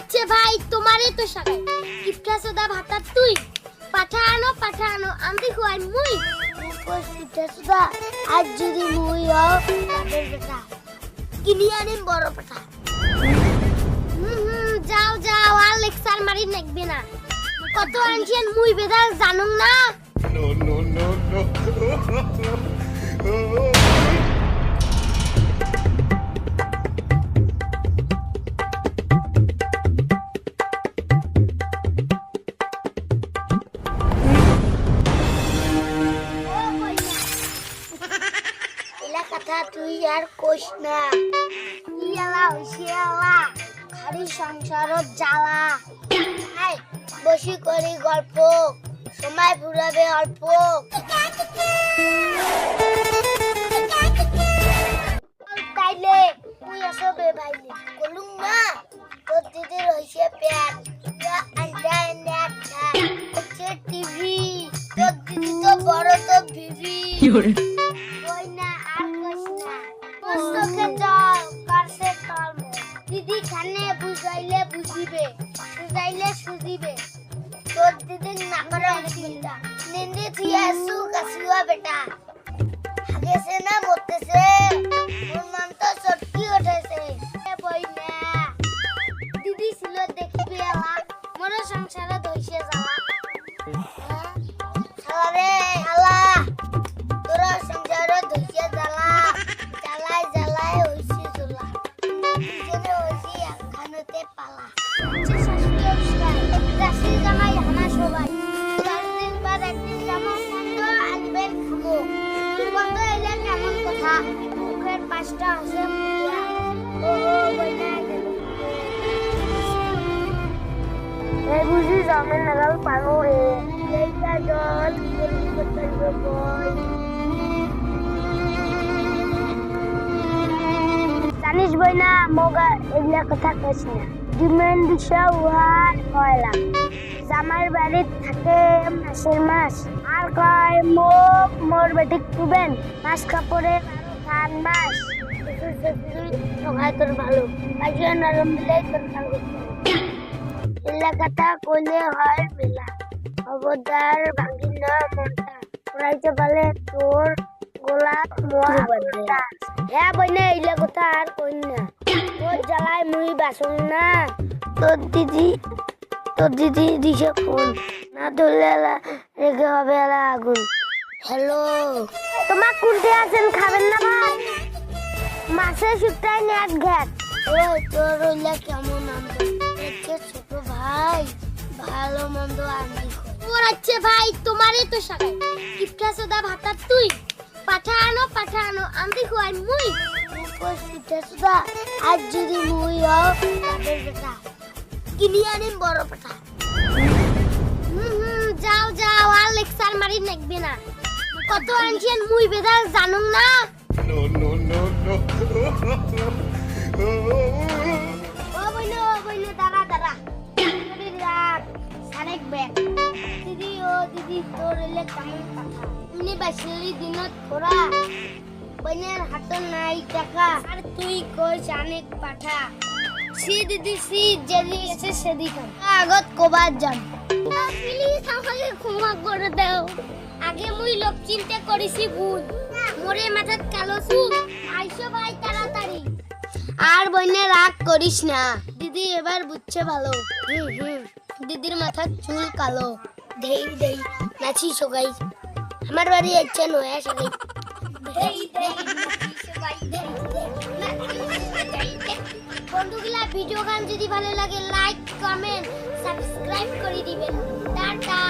আচ্ছা ভাই তোমারই তো সাকাই কিপটা সোদা ভাতা তুই পাঠানো পাঠানো আমি খুয়াই মুই সোদা আজ যদি মুই হও কিনি আনিম বড় পাঠা যাও যাও আর লেকচার মারি নেকবে না কত আনছেন মুই জানুম না. না। ইয়ালা হইছে আলা খালি সংসারত জ্বালা। আই বসি করি গল্প, সময় ফুরাবে অল্প। তাইলে তুই আসবে ভাইলে। বলুম না তোর দিদির হইছে প্যাট। টিভি, তোর দিদি তো বড় তো দিদি খানে বুঝাইলে বুঝিবে বুঝাইলে সুজিবে। তোর দিদি না করে অসুবিধা নিন্দি থিয়া সুখ আসিবা বেটা। হাগেছে না, মরতেছে। ওর তো উঠেছে। বই না দিদি ছিল দেখবি মোর সংসারে দইছে পাঁচটা আছে এই বুঝি জামের নাগাল পানো রে। এইটা জল জানিস বই না মগা এগুলা কথা কইস না। ডিমেন দিশা উহার কয়লা জামাইর বাড়িত থাকে মাসের মাস। আর কয় মোক মোর বেটিক তুবেন মাস কাপড়ে খান মাস সবাই তোর ভালো পাইছে নরম দিলেই তোর ভালো। এলা কথা কইলে মেলা। খবরদার ভাঙি না মনটা পড়াইতে পারলে তোর গোলা মোয়া হ্যাঁ বইনা, এইলা কথা আর কই না। তোর জ্বালায় মুই বাসন না। তোর দিদি তোর দিদি দিছে ফোন। না ধরলে রেখে হবে আগুন। হ্যালো। তোমার কুলতে আছেন খাবেন না ভাই? মাছের শুকটাই নেট ঘ্যাট ওই তোর ওইলা কেমন আনন্দ? ছোট ভাই ভালো মন্দ আনবি আছে ভাই তোমারই তো সাকাই কিপটা সোদা ভাতা তুই। পাঠানো পাঠানো আমি খুয়াই মুই। কোস কিপটা সোদা আজ যদি মুই হও তাদের বেটা। কিনি আনিম বড় পাঠা হুম হুম যাও যাও আর লেকচার মারি নেকবে না। কত আনছেন? মুই বেদাল জানুম না? No, no, no, no. ও বইলো বইলো দাঁড়া দাঁড়া। দিদি রাখ সারেক ব্যাগ। দিদি ও দিদি তোর এলে কেমন কথা এমনি বাসিলি দিনত খোরা। বইনের হাত নাই টাকা। আর তুই কইস অনেক পাঠা। সি দিদি সি এসে খান আগত কবার যান প্লিজ আমাকে ক্ষমা করে দাও। আগে মুই লোক চিন্তা করিছি ভুল মোরে মাথাত কালো সুখ আইসো ভাই তাড়াতাড়ি। আর বইনে রাগ করিস না। দিদি এবার বুঝছে ভালো। হুম হুম। দিদির মাথার চুল কালো। দেই দেই। নাচি সগাই। আমার বাড়ি ইচ্ছে নয়া দেই বন্ধুগুলা, ভিডিও গান যদি ভালো লাগে লাইক কমেন্ট সাবস্ক্রাইব করে দিবেন। টাটা।